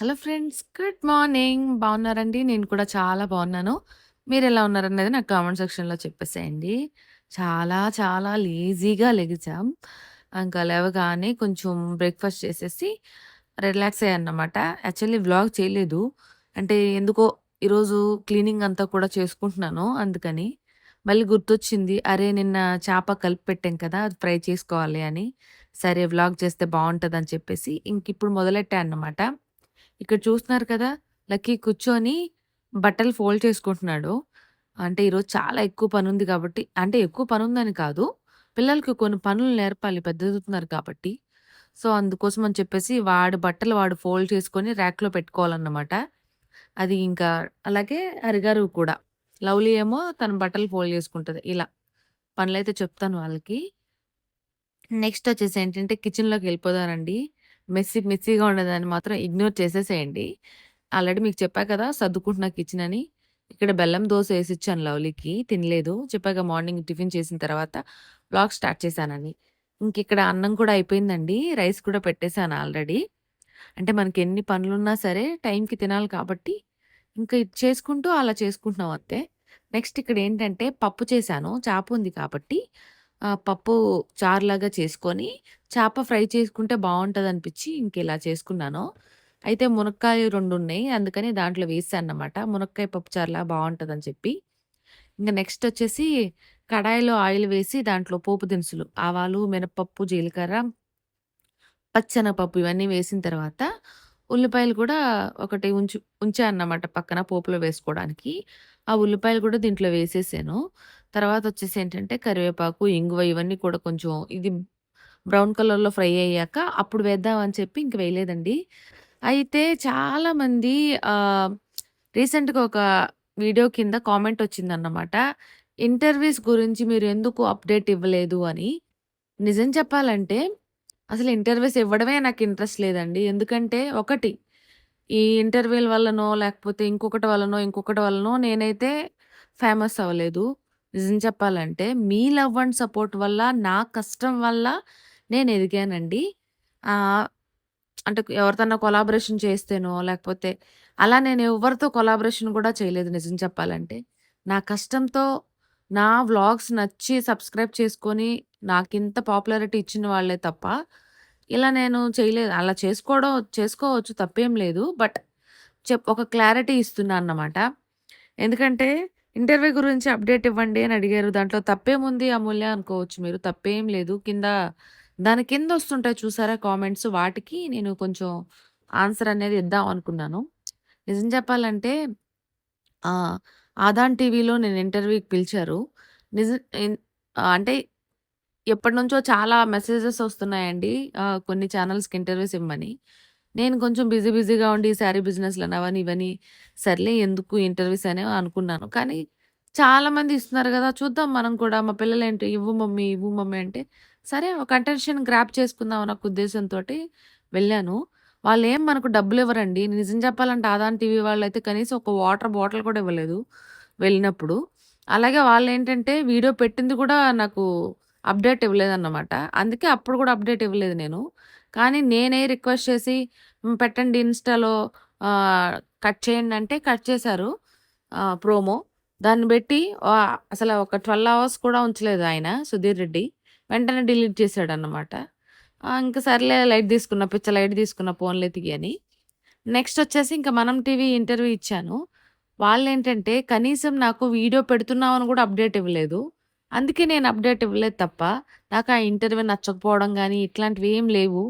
Hello friends. Good morning. బాగున్నారండి? నేను కూడా చాలా బాగున్నాను. మీరు ఎలా ఉన్నారనేది నాకు కామెంట్ సెక్షన్‌లో చెప్పేసేయండి. చాలా చాలా లేజీగా లెగిచాం ఇంకా లేవగానే కొంచెం బ్రేక్‌ఫాస్ట్ చేసేసి రిలాక్స్ అయ్యానన్నమాట. యాక్చువల్లీ వ్లాగ్ చేయలేదు. అంటే ఎందుకో ఈరోజు క్లీనింగ్ అంతా కూడా చేసుకుంటున్నాను అందుకని. మళ్ళీ గుర్తొచ్చింది. అరే! నిన్న చేప కలిపి పెట్టాం కదా! అది ఫ్రై చేసుకోవాలి అని. సరే వ్లాగ్ చేస్తే బావుంటదని చెప్పేసి ఇంకిప్పుడు మొదలెట్టా అన్నమాట. ఇక్కడ చూస్తున్నారు కదా! లక్కీ కూర్చొని బట్టలు ఫోల్డ్ చేసుకుంటున్నాడు. అంటే ఈరోజు చాలా ఎక్కువ పనుంది కాబట్టి అంటే ఎక్కువ పని ఉందని కాదు. పిల్లలకి కొన్ని పనులు నేర్పాలి పెద్దదుతున్నారు కాబట్టి. సో, అందుకోసం అని చెప్పేసి వాడు బట్టలు వాడు ఫోల్డ్ చేసుకొని ర్యాక్‌లో పెట్టుకోవాలన్నమాట. అది ఇంకా అలాగే హరిగారు కూడా. లవ్లీ ఏమో తన బట్టలు ఫోల్డ్ చేసుకుంటుంది ఇలా పనులైతే చెప్తాను వాళ్ళకి. నెక్స్ట్ వచ్చేసి ఏంటంటే కిచెన్‌లోకి వెళ్ళిపోదానండి. మెస్సీ మెస్సీగా ఉండేదాన్ని మాత్రం ఇగ్నోర్ చేసేసేయండి. ఆల్రెడీ మీకు చెప్పా కదా! సర్దుకుంటున్నా కిచెన్ అని. ఇక్కడ బెల్లం దోస ఇచ్చాను లవ్లీకి తినలేదు. చెప్పాక మార్నింగ్ టిఫిన్ చేసిన తర్వాత బ్లాగ్ స్టార్ట్ చేశానని. ఇంకిక్కడ అన్నం కూడా అయిపోయిందండి. రైస్ కూడా పెట్టేసాను ఆల్రెడీ. అంటే మనకి ఎన్ని పనులున్నా సరే టైంకి తినాలి కాబట్టి ఇంకా ఇది చేసుకుంటూ అలా చేసుకుంటున్నాం అంతే. నెక్స్ట్ ఇక్కడ ఏంటంటే పప్పు చేశాను. చేప ఉంది కాబట్టి ఆహ్, పప్పు చారులాగా చేసుకొని చేప ఫ్రై చేసుకుంటే బాగుంటుంది అనిపించి ఇంక ఇలా చేసుకున్నాను. అయితే మునక్కాయ రెండు ఉన్నాయి. అందుకని దాంట్లో వేసానన్నమాట. మునక్కాయ పప్పు చారులా బావుంటదని చెప్పి. ఇంకా నెక్స్ట్ వచ్చేసి కడాయిలో ఆయిల్ వేసి దాంట్లో పోపు దినుసులు ఆవాలు, మినపప్పు, జీలకర్ర పచ్చెనపప్పు ఇవన్నీ వేసిన తర్వాత ఉల్లిపాయలు కూడా ఒకటి ఉంచు ఉంచాను అన్నమాట పక్కన పోపులో వేసుకోవడానికి. ఆ ఉల్లిపాయలు కూడా దీంట్లో వేసేసాను. తర్వాత వచ్చేసి ఏంటంటే కరివేపాకు, ఇంగువ ఇవన్నీ కూడా కొంచెం ఇది బ్రౌన్ కలర్‌లో ఫ్రై అయ్యాక అప్పుడు వేద్దామని చెప్పి ఇంక వేయలేదండి. అయితే చాలామంది రీసెంట్‌గా ఒక వీడియో కింద కామెంట్ వచ్చిందన్నమాట. ఇంటర్వ్యూస్ గురించి మీరు ఎందుకు అప్డేట్ ఇవ్వలేదు అని. నిజం చెప్పాలంటే అసలు ఇంటర్వ్యూస్ ఇవ్వడమే నాకు ఇంట్రెస్ట్ లేదండి. ఎందుకంటే ఒకటి ఈ ఇంటర్వ్యూల వల్లనో లేకపోతే ఇంకొకటి వల్లనో, ఇంకొకటి వల్లనో నేనైతే ఫేమస్ అవ్వలేదు. నిజం చెప్పాలంటే మీ లవ్ అండ్ సపోర్ట్ వల్ల, నా కష్టం వల్ల నేను ఎదిగానండి. ఆహ్, అంటే ఎవరితోన్నా కొలాబరేషన్ చేస్తేనో లేకపోతే అలా నేను ఎవ్వరితో కొలాబరేషన్ కూడా చేయలేదు నిజం చెప్పాలంటే. నా కష్టంతో నా వ్లాగ్స్ నచ్చి సబ్స్క్రైబ్ చేసుకొని నాకింత పాపులారిటీ ఇచ్చిన వాళ్ళే తప్ప, ఇలా నేను చేయలేదు. అలా చేసుకోవడం చేసుకోవచ్చు తప్పేం లేదు. బట్ చెప్ ఒక క్లారిటీ ఇస్తున్నా అన్నమాట. ఎందుకంటే ఇంటర్వ్యూ గురించి అప్డేట్ ఇవ్వండి అని అడిగారు. దాంట్లో తప్పేముంది అమూల్య అనుకోవచ్చు మీరు. తప్పేం లేదు. కింద దాని కింద వస్తుంటాయి చూసారా కామెంట్స్ వాటికి నేను కొంచెం ఆన్సర్ అనేది ఇద్దాం అనుకున్నాను. నిజం చెప్పాలంటే ఆదాన్ టీవీలో నేను ఇంటర్వ్యూకి పిలిచారు. నిజం అంటే అంటే ఎప్పటినుంచో చాలా మెసేజెస్ వస్తున్నాయండి. కొన్ని ఛానల్స్‌కి ఇంటర్వ్యూస్ ఇవ్వమని నేను కొంచెం బిజీ బిజీగా ఉండి శారీ బిజినెస్‌లని అవని ఇవని సర్లే ఎందుకు ఇంటర్వ్యూస్ అని అనుకున్నాను. కానీ చాలామంది ఇస్తున్నారు కదా చూద్దాం మనం కూడా మా పిల్లలు ఏంటి ఇవ్వు మమ్మీ, ఇవ్వు మమ్మీ అంటే సరే ఒక అటెన్షన్ గ్రాప్ చేసుకుందాం అన్న ఉద్దేశంతో వెళ్ళాను వాళ్ళు ఏం మనకు డబ్బులివ్వరండి. నిజం చెప్పాలంటే ఆదాన్ టీవీ వాళ్ళైతే కనీసం ఒక వాటర్ బాటిల్ కూడా ఇవ్వలేదు వెళ్ళినప్పుడు. అలాగే వాళ్ళు ఏంటంటే వీడియో పెట్టింది కూడా నాకు అప్డేట్ ఇవ్వలేదన్నమాట. అందుకే అప్పుడు కూడా అప్డేట్ ఇవ్వలేదు నేను. కానీ నేనే రిక్వెస్ట్ చేసి పెట్టండి ఇన్‌స్టాలో కట్ చేయండి అంటే కట్ చేశారు. ప్రోమో. దాన్ని బెట్టి అసలు ఒక 12 అవర్స్ కూడా ఉంచలేదు ఆయన సుధీర్ రెడ్డి. వెంటనే డిలీట్ చేశాడు ఆ! ఇంకా సర్లే లైట్ తీసుకున్న పిచ్చ లైట్ తీసుకున్న ఫోన్లే తియ్యి అని. నెక్స్ట్ వచ్చేసి ఇంక మనం టీవీ ఇంటర్వ్యూ ఇచ్చాను. వాళ్ళు ఏంటంటే కనీసం నాకు వీడియో పెడుతున్నామని కూడా అప్డేట్ ఇవ్వలేదు. అందుకే నేను అప్డేట్ ఇవ్వలేదు తప్ప, నాకు ఆ ఇంటర్వ్యూ నచ్చకపోవడం కానీ ఇట్లాంటివి ఏం లేవు.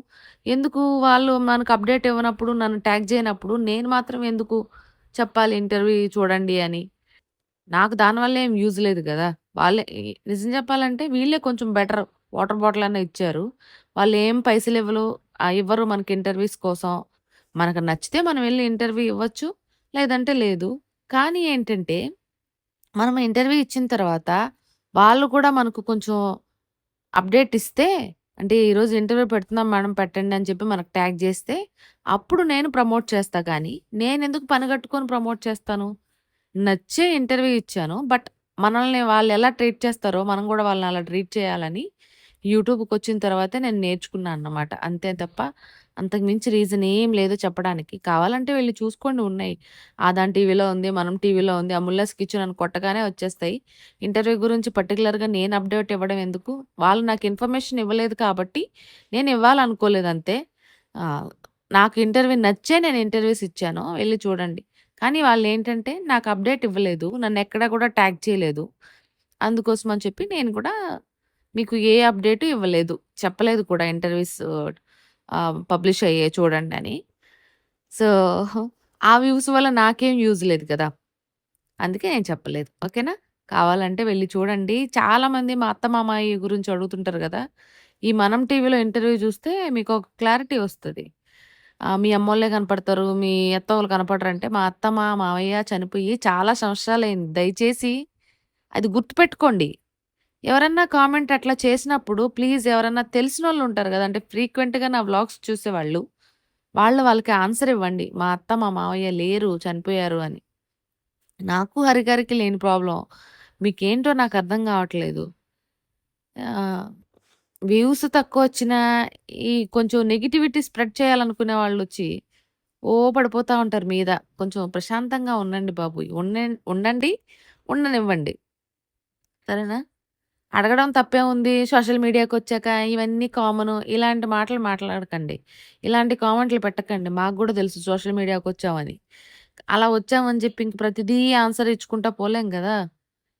ఎందుకు వాళ్ళు మనకు అప్డేట్ ఇవ్వనప్పుడు నన్ను ట్యాగ్ చేయనప్పుడు నేను మాత్రం ఎందుకు చెప్పాలి ఇంటర్వ్యూ చూడండి అని. నాకు దానివల్ల ఏం యూజ్ లేదు కదా వాళ్ళే నిజం చెప్పాలంటే వీళ్ళే కొంచెం బెటర్ వాటర్ బాటిల్ అన్న ఇచ్చారు. వాళ్ళు ఏం పైసలు ఇవ్వరు ఇవ్వరు మనకి ఇంటర్వ్యూస్ కోసం. మనకు నచ్చితే మనం వెళ్ళి ఇంటర్వ్యూ ఇవ్వచ్చు. లేదంటే లేదు. కానీ ఏంటంటే మనం ఇంటర్వ్యూ ఇచ్చిన తర్వాత వాళ్ళు కూడా మనకు కొంచెం అప్డేట్ ఇస్తే అంటే ఈరోజు ఇంటర్వ్యూ పెడుతున్నాం మేడం పెట్టండి అని చెప్పి మనకు ట్యాగ్ చేస్తే అప్పుడు నేను ప్రమోట్ చేస్తా కానీ నేను ఎందుకు పనిగట్టుకొని ప్రమోట్ చేస్తాను? నచ్చే ఇంటర్వ్యూ ఇచ్చాను. బట్ మనల్ని వాళ్ళు ఎలా ట్రీట్ చేస్తారో మనం కూడా వాళ్ళని అలా ట్రీట్ చేయాలని యూట్యూబ్కి వచ్చిన తర్వాతే నేను నేర్చుకున్నాను అన్నమాట. అంతే తప్ప అంతకు మించి రీజన్ ఏం లేదు చెప్పడానికి. కావాలంటే వెళ్ళి చూసుకోండి ఉన్నాయి. ఆదాన్ టీవీలో ఉంది, మనం టీవీలో ఉంది, అమూల్యాస్ కిచెన్ అని కొట్టగానే వచ్చేస్తాయి. ఇంటర్వ్యూ గురించి పర్టిక్యులర్‌గా నేను అప్డేట్ ఇవ్వడం ఎందుకు? వాళ్ళు నాకు ఇన్ఫర్మేషన్ ఇవ్వలేదు కాబట్టి నేను ఇవ్వాలనుకోలేదు అంతే. నాకు ఇంటర్వ్యూ నచ్చే నేను ఇంటర్వ్యూస్ ఇచ్చాను. వెళ్ళి చూడండి. కానీ వాళ్ళు ఏంటంటే నాకు అప్డేట్ ఇవ్వలేదు. నన్ను ఎక్కడా కూడా ట్యాగ్ చేయలేదు. అందుకోసం అని చెప్పి నేను కూడా మీకు ఏ అప్డేటు ఇవ్వలేదు. చెప్పలేదు కూడా ఇంటర్వ్యూస్ పబ్లిష్ అయ్యాయి అని సో, ఆ వ్యూస్ వల్ల నాకేం యూజ్ లేదు కదా! అందుకే నేను చెప్పలేదు. ఓకేనా? కావాలంటే వెళ్ళి చూడండి. చాలామంది మా అత్త, మామయ్య గురించి అడుగుతుంటారు కదా ఈ మనం టీవీలో ఇంటర్వ్యూ చూస్తే మీకు ఒక క్లారిటీ వస్తుంది మీ అమ్మోళ్ళే కనపడతారు. మీ అత్తోళ్ళు కనపడరంటే మా అత్త, మా మామయ్య చనిపోయి చాలా సంవత్సరాలయింది. దయచేసి అది గుర్తుపెట్టుకోండి. ఎవరన్నా కామెంట్ అట్లా చేసినప్పుడు ప్లీజ్ ఎవరన్నా తెలిసినోళ్ళు ఉంటారు కదా అంటే ఫ్రీక్వెంట్‌గా నా వ్లాగ్స్ చూసేవాళ్ళు. వాళ్ళు వాళ్ళకి ఆన్సర్ ఇవ్వండి. మా అత్త, మా మావయ్య లేరు, చనిపోయారు అని. నాకు హరిగారికి లేని ప్రాబ్లం మీకేంటో నాకు అర్థం కావట్లేదు వ్యూస్ తక్కువ వచ్చిన ఈ కొంచెం నెగటివిటీ స్ప్రెడ్ చేయాలనుకునే వాళ్ళొచ్చి ఓ పడిపోతూ ఉంటారు మీద. కొంచెం ప్రశాంతంగా ఉండండి బాబు. ఉండ ఉండండి, ఉండనివ్వండి. సరేనా? అడగడం తప్పే ఉంది సోషల్ మీడియాకొచ్చాక ఇవన్నీ కామను. ఇలాంటి మాటలు మాట్లాడకండి. ఇలాంటి కామెంట్లు పెట్టకండి. మాకు కూడా తెలుసు సోషల్ మీడియాకి వచ్చామని అలా వచ్చామని చెప్పి ఇంక ప్రతిదీ ఆన్సర్ ఇచ్చుకుంటా పోలేం కదా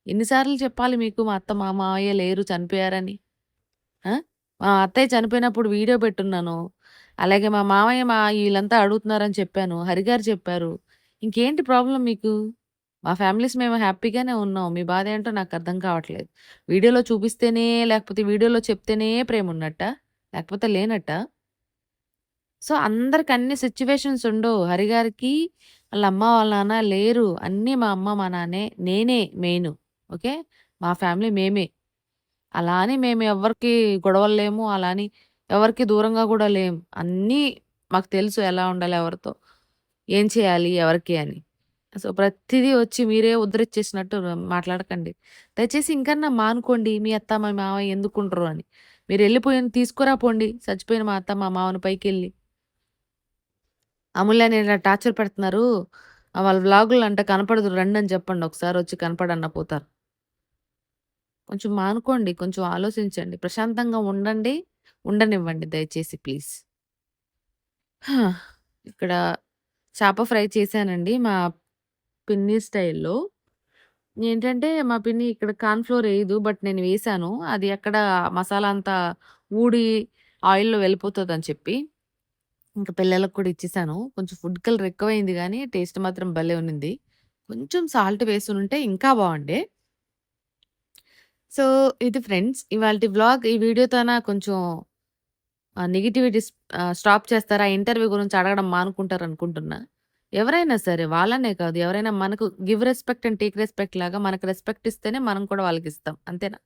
ఎన్నిసార్లు చెప్పాలి మీకు మా అత్త, మా మావయ్య లేరు చనిపోయారని? మా అత్తయ్య చనిపోయినప్పుడు వీడియో పెట్టున్నాను. అలాగే మా మామయ్య మా వీళ్ళంతా అడుగుతున్నారని చెప్పాను. హరిగారు చెప్పారు. ఇంకేంటి ప్రాబ్లం మీకు? మా ఫ్యామిలీస్ మేము హ్యాపీగానే ఉన్నాం. మీ బాధ ఏంటో నాకు అర్థం కావట్లేదు. వీడియోలో చూపిస్తేనే లేకపోతే వీడియోలో చెప్తేనే ప్రేమ ఉన్నట్ట లేకపోతే లేనట్టా? సో, అందరికి అన్ని సిచ్యువేషన్స్ ఉండవు. హరిగారికి వాళ్ళ అమ్మ, వాళ్ళ నాన్న లేరు. అన్నీ మా అమ్మ, మా నాన్నే. నేనే మెయిను. ఓకే. మా ఫ్యామిలీ మేమే. అలా అని మేము ఎవరికి గొడవలు లేము. అలా అని ఎవరికీ దూరంగా కూడా లేము. అన్నీ మాకు తెలుసు ఎలా ఉండాలి ఎవరితో. ఏం చేయాలి ఎవరికి అని. సో, ప్రతిదీ వచ్చి మీరే ఉద్ధరిచ్చేసినట్టు మాట్లాడకండి. దయచేసి ఇంకన్నా మానుకోండి. మీ అత్త, మా మావయ్య ఎందుకుంటారు అని. మీరు వెళ్ళిపోయిన తీసుకురా పోండి. చచ్చిపోయిన మా అత్త, మా మావని పైకెళ్ళి. అమూల్యని ఇలా టార్చర్ పెడుతున్నారు. వాళ్ళ వ్లాగులు అంటే కనపడదు రండి అని చెప్పండి. ఒకసారి వచ్చి కనపడన్న పోతారు. కొంచెం మానుకోండి. కొంచెం ఆలోచించండి. ప్రశాంతంగా ఉండండి. ఉండనివ్వండి దయచేసి ప్లీజ్. ఇక్కడ చేప ఫ్రై చేశానండి మా పిన్ని స్టైల్‌లో. ఏంటంటే మా పిన్ని ఇక్కడ కార్న్ఫ్లోర్ ఫ్లోర్ బట్ నేను వేసాను అది అక్కడ మసాలా అంతా ఊడి ఆయిల్‌లో వెళ్ళిపోతదని చెప్పి. ఇంకా పిల్లలకు కూడా ఇచ్చేసాను. కొంచెం ఫుడ్ కలర్ ఎక్కువైంది కానీ టేస్ట్ మాత్రం భలే ఉన్నింది. కొంచెం సాల్ట్ వేసునుంటే ఇంకా బాగుండే సో, ఇది ఫ్రెండ్స్ ఇవాళ వ్లాగ్. ఈ వీడియోతోన కొంచెం నెగిటివిటీ నెగటివిటీ స్టాప్ చేస్తారా? ఇంటర్వ్యూ గురించి అడగడం మానుకుంటారనుకుంటున్నా. ఎవరైనా సరే వాళ్ళనే కాదు ఎవరైనా మనకు give respect and take respect లాగా మనకు రెస్పెక్ట్ ఇస్తేనే మనం కూడా వాళ్ళకి ఇస్తాం అంతేనా?